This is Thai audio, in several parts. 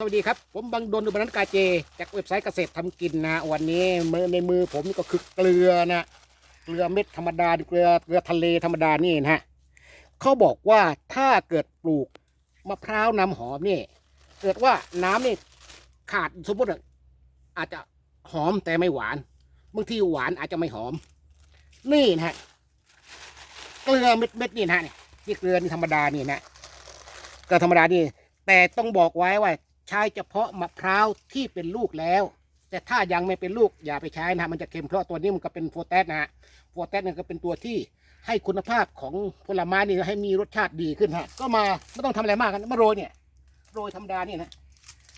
สวัสดีครับ ผมบังดนดุบันันกาเจ จากเว็บไซต์เกษตรทำกินนะ วันนี้มือในมือผมนี่ก็คือเกลือนะ เกลือเม็ดธรรมดาเกลือเกลือทะเลธรรมดานี่นะฮะเขาบอกว่าถ้าเกิดปลูกมะพร้าวน้ำหอมนี่เกิดว่าน้ำนี่ขาดสมมติอาจจะหอมแต่ไม่หวานบางทีหวานอาจจะไม่หอม นี่นะฮะเกลือเม็ดเม็ดนี่นะฮะนี่เกลือนี่ธรรมดานี่นะเกลือธรรมดานี่แต่ต้องบอกไว้ว่า ใช้เฉพาะมะพร้าวที่เป็นลูกแล้ว แต่ถ้ายังไม่เป็นลูกอย่าไปใช้นะฮะมันจะเค็มเพราะตัวนี้มันก็เป็นโฟแตสนะฮะโฟแตสเนี่ยก็เป็นตัวที่ให้คุณภาพของผลไม้นี่ให้มีรสชาติดีขึ้นฮะก็มาไม่ต้องทำอะไรมากกันมาโรยเนี่ยโรยธรรมดาเนี่ยนะ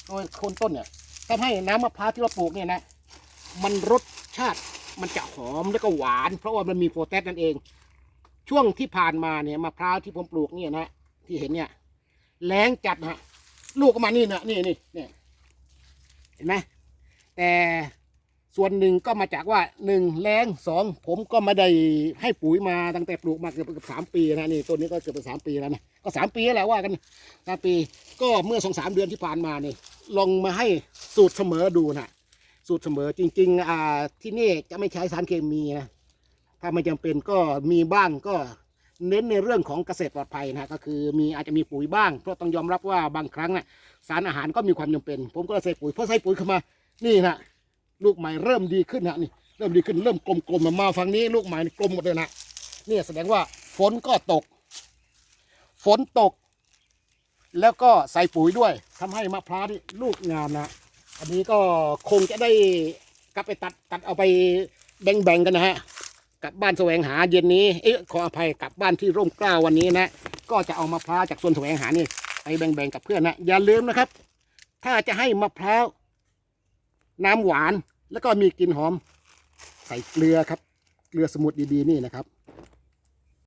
โรยโคนต้นเนี่ยทำให้น้ำมะพร้าวที่เราปลูกเนี่ยนะมันรสชาติมันจะหอมแล้วก็หวาน เพราะว่ามันมีโฟแตสนั่นเอง ช่วงที่ผ่านมาเนี่ยมะพร้าวที่ผมปลูกเนี่ยนะที่เห็นเนี่ยแรงจัดนะฮะ ลูกก็มานี่นะนี่นี่เนี่เห็นไหมแต่ส่วนหนึ่งก็มาจากว่าหนึ่งแรงสองผมก็ไม่ได้ให้ปุ๋ยมาตั้งแต่ปลูกมาเกือบเกือบสามปีนะนี่ต้นนี้ก็เกือบสามปีแล้วนะก็สามปีแล้วแหละว่ากันสามปี ก็เมื่อสองสามเดือนที่ผ่านมานี่ลองมาให้สูตรเสมอดูนะสูตรเสมอจริง ๆ อ่าที่นี่จะไม่ใช้สารเคมีนะถ้าไม่จำเป็นก็มีบ้างก็ เน้นในเรื่องของเกษตรปลอดภัยนะก็คือมีอาจจะมีปุ๋ยบ้างเพราะต้องยอมรับว่าบางครั้งน่ะสารอาหารก็มีความจำเป็น ผมก็ใส่ปุ๋ยเพราะใส่ปุ๋ยเข้ามานี่นะลูกใหม่เริ่มดีขึ้นนะนี่เริ่มดีขึ้นเริ่มกลมๆมาฝั่งนี้ ลูกใหม่กลมหมดเลยนะนี่แสดงว่าฝนก็ตก ฝนตก แล้วก็ใส่ปุ๋ยด้วยทำให้มะพร้าวนี่ลูกงามนะอันนี้ก็คงจะได้กลับไปตัดตัดเอาไปแบ่งๆกันนะฮะ กลับบ้านแสวงหาเย็นนี้เอ๊ะขออภัยกลับบ้านที่ร่มเกล้าวันนี้นะ ก็จะเอามะพร้าวจากสวนแสวงหานี่ไปแบ่งๆกับเพื่อนนะอย่าลืมนะครับ ถ้าจะให้มะพร้าวน้ำหวานแล้วก็มีกลิ่นหอม ใส่เกลือครับ เกลือสมุทรดีๆนี่นะครับ